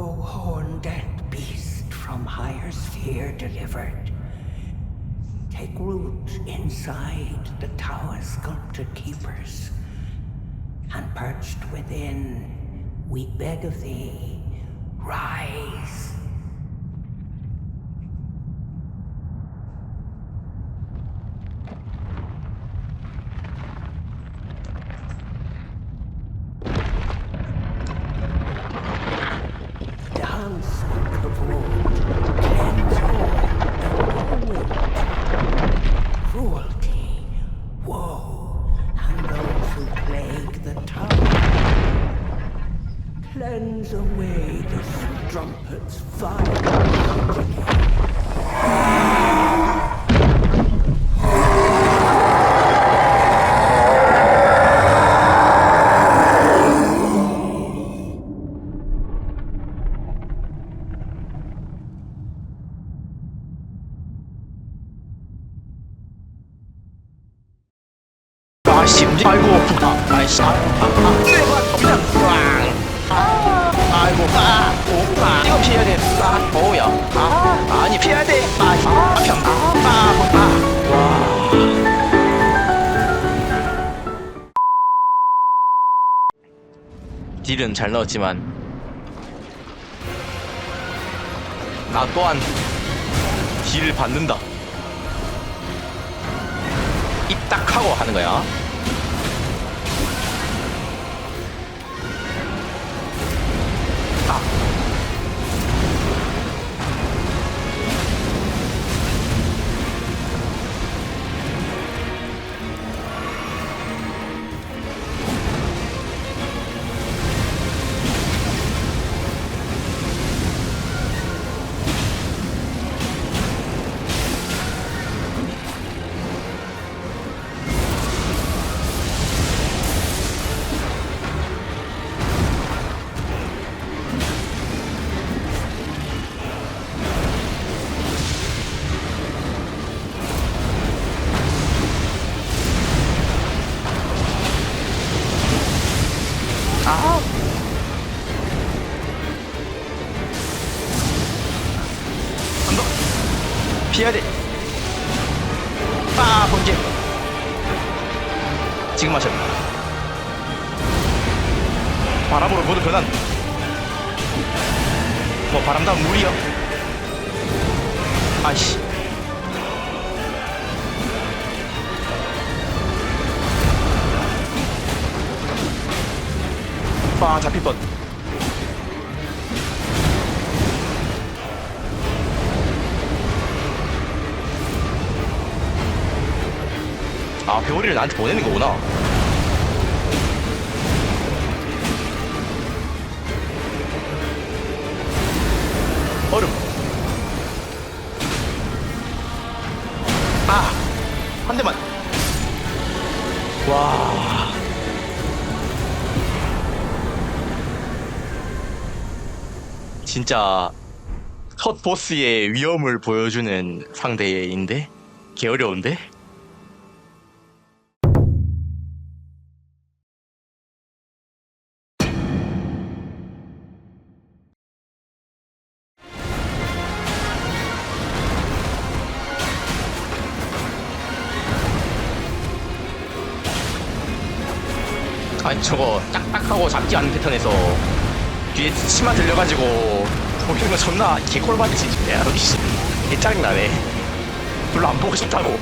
O horned beast from higher sphere delivered, take root inside the tower's sculpted keepers, and perched within, we beg of thee, rise. Cleanse away the strumpet's vile company. 아씨 아이고 아, 아이씨 아, 아, 아, 이거 피해야 돼. 아, 뭐야? 아, 아니 피해야 돼. 아, 아, 평, 아, 아, 아, 와. 딜은 잘 넣었지만 나 또한 딜을 받는다. 이딱 하고 하는 거야. 아. 한 번. 피해야 돼. 아, 번개. 지금 마셔. 바람으로 모두 변한. 뭐 바람 다음 물이야. 아이씨. 아 잡힐 뻔. 아 배우리를 나한테 보내는 거구나. 얼음. 아, 한 대만. 와. 진짜 첫 보스의 위험을 보여주는 상대인데? 개 어려운데? 아니 저거 딱딱하고 잡지 않는 패턴에서 뒤에 치마 들려가지고 보이는 거 존나 개꼴 받지. 야 여기 씨. 개 짜증나네. 별로 안 보고 싶다고